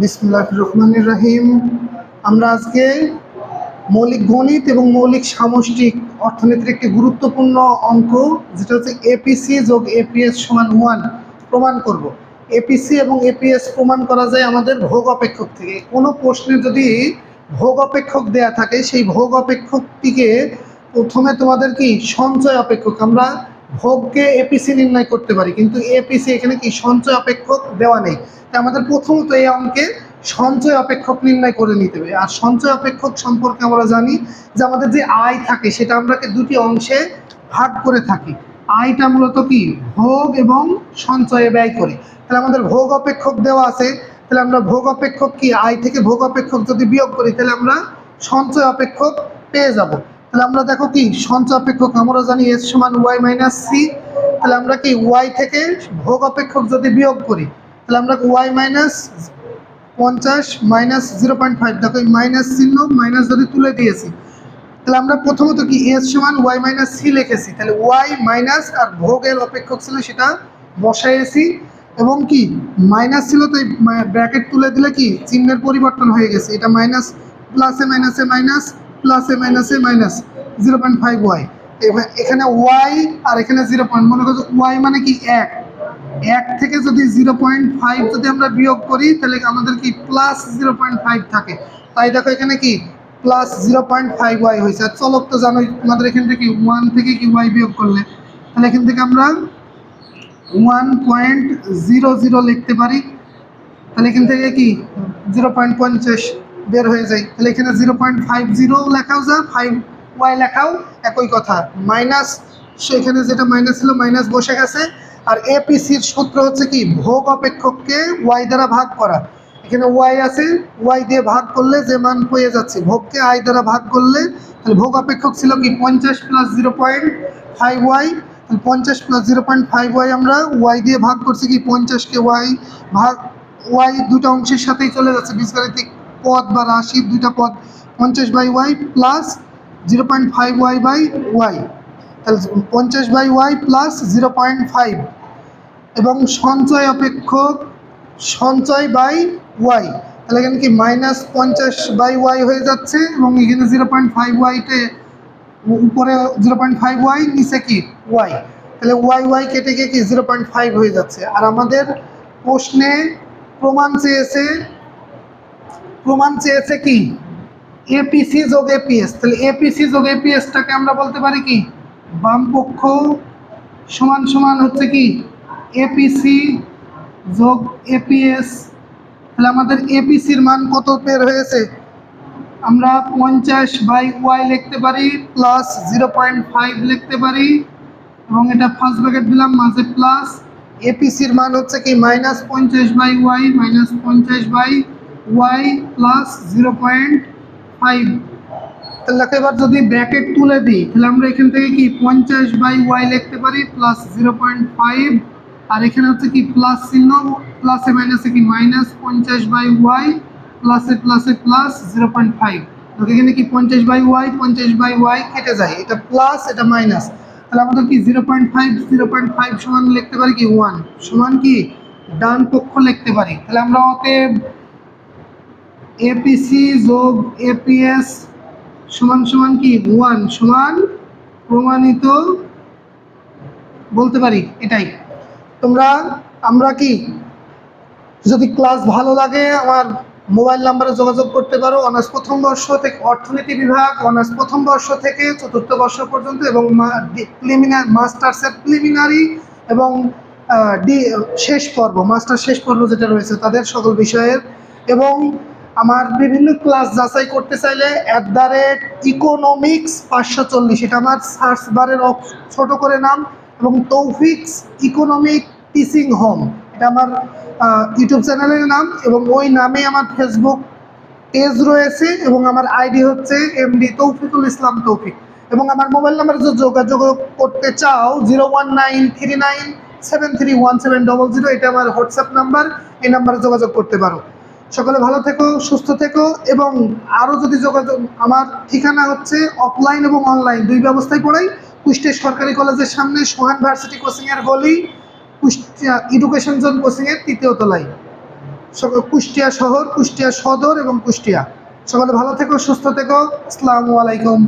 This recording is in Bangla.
বিসমুল্লাহ রহমানির রহিম। আমরা আজকে মৌলিক গণিত এবং মৌলিক সামষ্টিক অর্থনীতির একটি গুরুত্বপূর্ণ অঙ্ক, যেটা হচ্ছে এপিসি যোগ এপিএস সমান ওয়ান প্রমাণ করব। এপিসি এবং এপিএস প্রমাণ করা যায় আমাদের ভোগ অপেক্ষক থেকে। কোনো প্রশ্নে যদি ভোগ অপেক্ষক দেয়া থাকে, সেই ভোগ অপেক্ষকটিকে প্রথমে তোমাদের কি সঞ্চয় অপেক্ষক আমরা ভোগকে এপিসি নির্ণয় করতে পারি, কিন্তু এপিসি এখানে কি সঞ্চয় অপেক্ষক দেওয়া নেই। তাই আমাদের প্রথমত এই অঙ্কে সঞ্চয় অপেক্ষক নির্ণয় করে নিতে হবে। আর সঞ্চয় অপেক্ষক সম্পর্কে আমরা জানি যে আমাদের যে আয় থাকে, সেটা আমরাকে দুটি অংশে ভাগ করে থাকি। আয়টা মূলত কি? ভোগ এবং সঞ্চয়ে ব্যয় করি। তাহলে আমাদের ভোগ অপেক্ষক দেওয়া আছে, তাহলে আমরা ভোগ অপেক্ষক কি? আয় থেকে ভোগ অপেক্ষক যদি বিয়োগ করি, তাহলে আমরা সঞ্চয় অপেক্ষক পেয়ে যাব। তাহলে আমরা দেখো কি সঞ্চয় অপেক্ষক আমরা জানি এস সমান ওয়াই মাইনাস সি তাহলে আমরা কি ওয়াই থেকে ভোগ অপেক্ষক যদি বিয়োগ করি, তাহলে আমরা ওয়াই মাইনাস পঞ্চাশ মাইনাস জিরো পয়েন্ট ফাইভ দেখো মাইনাস চিহ্ন মাইনাস যদি তুলে দিয়েছি, তাহলে আমরা প্রথমত কি এস সমান ওয়াই মাইনাস সি লিখেছি, তাহলে ওয়াই মাইনাস আর ভোগের অপেক্ষক ছিল সেটা বসাইয়েছি, এবং কি মাইনাস ছিল তো ব্র্যাকেট তুলে দিলে কি চিহ্নের পরিবর্তন হয়ে গেছে, এটা মাইনাস প্লাসে মাইনাসে মাইনাস প্লাসে মাইনাসে minus zero point five Y এখানে ওয়াই আর এখানে জিরো পয়েন্ট মনে করছ ওয়াই মানে কি এক। এক থেকে যদি জিরো পয়েন্ট ফাইভ যদি আমরা বিয়োগ করি, তাহলে আমাদের কি প্লাস জিরো পয়েন্ট ফাইভ থাকে। তাই দেখো এখানে কি plus zero point five Y হয়েছে। আর চলক তো জানোই তোমাদের এখান থেকে ওয়ান থেকে কি ওয়াই বিয়োগ করলে? তাহলে এখান থেকে আমরা ওয়ান পয়েন্ট জিরো জিরো লিখতে পারি। তাহলে এখান থেকে কি জিরো পয়েন্ট পঞ্চাশ। বের হয়ে যায়। তাহলে এখানে জিরো পয়েন্ট ফাইভ জিরো লেখাও যা, ফাইভ ওয়াই লেখাও একই কথা। মাইনাস সেখানে যেটা মাইনাস ছিল, মাইনাস বসে গেছে। আর এপিসির সূত্র হচ্ছে কি? ভোগ অপেক্ষককে ওয়াই দ্বারা ভাগ করা। এখানে ওয়াই আছে, ওয়াই দিয়ে ভাগ করলে যে মান পেয়ে যাচ্ছে, ভোগকে আই দ্বারা ভাগ করলে, তাহলে ভোগ অপেক্ষক ছিল কি? পঞ্চাশ plus zero point five Y তাহলে পঞ্চাশ plus zero point five Y আমরা ওয়াই দিয়ে ভাগ করছি কি? পঞ্চাশকে ওয়াই ভাগ, ওয়াই দুটো অংশের সাথেই চলে যাচ্ছে বীজগাণিতিক পদ বা রাশির দুইটা পদ পঞ্চাশ by Y plus zero point five Y by Y. তাহলে পঞ্চাশ by Y plus zero point five এবং সঞ্চয় অপেক্ষক সঞ্চয় বাই ওয়াই। তাহলে এখানে কি মাইনাস পঞ্চাশ বাই ওয়াই হয়ে যাচ্ছে এবং এখানে জিরো পয়েন্ট ফাইভ ওয়াইতে উপরে জিরো পয়েন্ট ফাইভ ওয়াই, নিচে কি ওয়াই। তাহলে ওয়াই ওয়াই কেটে গিয়ে কি জিরো পয়েন্ট ফাইভ হয়ে যাচ্ছে। আর আমাদের প্রশ্নে প্রমাণ চেয়েছে প্রমাণ চেয়েছে কি? এপিসি যোগ এপিএস তাহলে এপিসি যোগ এপিএসটাকে আমরা বলতে পারি কি? বাম পক্ষ সমান সমান হচ্ছে কি? এপিসি যোগ এপিএস তাহলে আমাদের এপিসির মান কত বের হয়েছে? আমরা পঞ্চাশ বাই ওয়াই লিখতে পারি প্লাস জিরো পয়েন্ট ফাইভ লিখতে পারি, এবং এটা ফার্স্ট ব্র্যাকেট দিলাম, মাঝে প্লাস এপিসির মান হচ্ছে কি? মাইনাস পঞ্চাশ বাই ওয়াই মাইনাস পঞ্চাশ by Y plus zero point five তাহলে এবার যদি ব্র্যাকেট তুলে দিই, তাহলে আমরা এখান থেকে কি পঞ্চাশ বাই ওয়াই লিখতে পারি প্লাস জিরো পয়েন্ট ফাইভ আর এখানে হচ্ছে কি প্লাস চিহ্ন প্লাসে মাইনাসে কি মাইনাস পঞ্চাশ বাই ওয়াই প্লাসে প্লাসে প্লাস জিরো পয়েন্ট ফাইভ এখানে কি পঞ্চাশ বাই ওয়াই পঞ্চাশ বাই ওয়াই কেটে যায়, এটা প্লাস এটা মাইনাস তাহলে আমাদের কি zero point five zero point five সমান লিখতে পারি কি? ওয়ান সমান কি? ডান পক্ষ লিখতে পারি। তাহলে আমরা অতএব এপিসি যোগ এপিএস সমান সমান কি? ওয়ান সমান প্রমাণিত বলতে পারি এটাই। তোমরা, আমরা কি যদি ক্লাস ভালো লাগে, আমার মোবাইল নাম্বারে যোগাযোগ করতে পারো। অনার্স প্রথম বর্ষ থেকে অর্থনীতি বিভাগ অনার্স প্রথম বর্ষ থেকে চতুর্থ বর্ষ পর্যন্ত এবং প্রিলিমিনারি মাস্টার্সের প্রিলিমিনারি এবং শেষ পর্ব মাস্টার শেষ পর্ব যেটা রয়েছে তাদের সকল বিষয়ের। এবং আমার বিভিন্ন ক্লাস যাচাই করতে চাইলে অ্যাট দ্য রেট ইকোনমিক্স পাঁচশো চল্লিশ। এটা আমার সার্চ বারের ছোট করে নাম এবং তৌফিক্স ইকোনমিক টিচিং হোম এটা আমার ইউটিউব চ্যানেলের নাম এবং ওই নামে আমার ফেসবুক পেজ রয়েছে এবং আমার আইডি হচ্ছে এমডি তৌফিকুল ইসলাম তৌফিক এবং আমার মোবাইল নাম্বার যদি যোগাযোগ করতে চাও zero one nine three nine seven three one seven double zero এটা আমার হোয়াটসঅ্যাপ নাম্বার এই নাম্বারে যোগাযোগ করতে পারো। সকলে ভালো থেকো, সুস্থ থেকো এবং আরও যদি যোগাযোগ, আমার ঠিকানা হচ্ছে অফলাইন এবং অনলাইন দুই ব্যবস্থায় পড়াই কুষ্টের সরকারি কলেজের সামনে সোহান ভার্সিটি কোচিংয়ের গলি, কুষ্টিয়া এডুকেশন জোন কোচিংয়ের তৃতীয় তলায়। কুষ্টিয়া শহর, কুষ্টিয়া সদর এবং কুষ্টিয়া। সকলে ভালো থেকো, সুস্থ থেকো। আসসালামু আলাইকুম।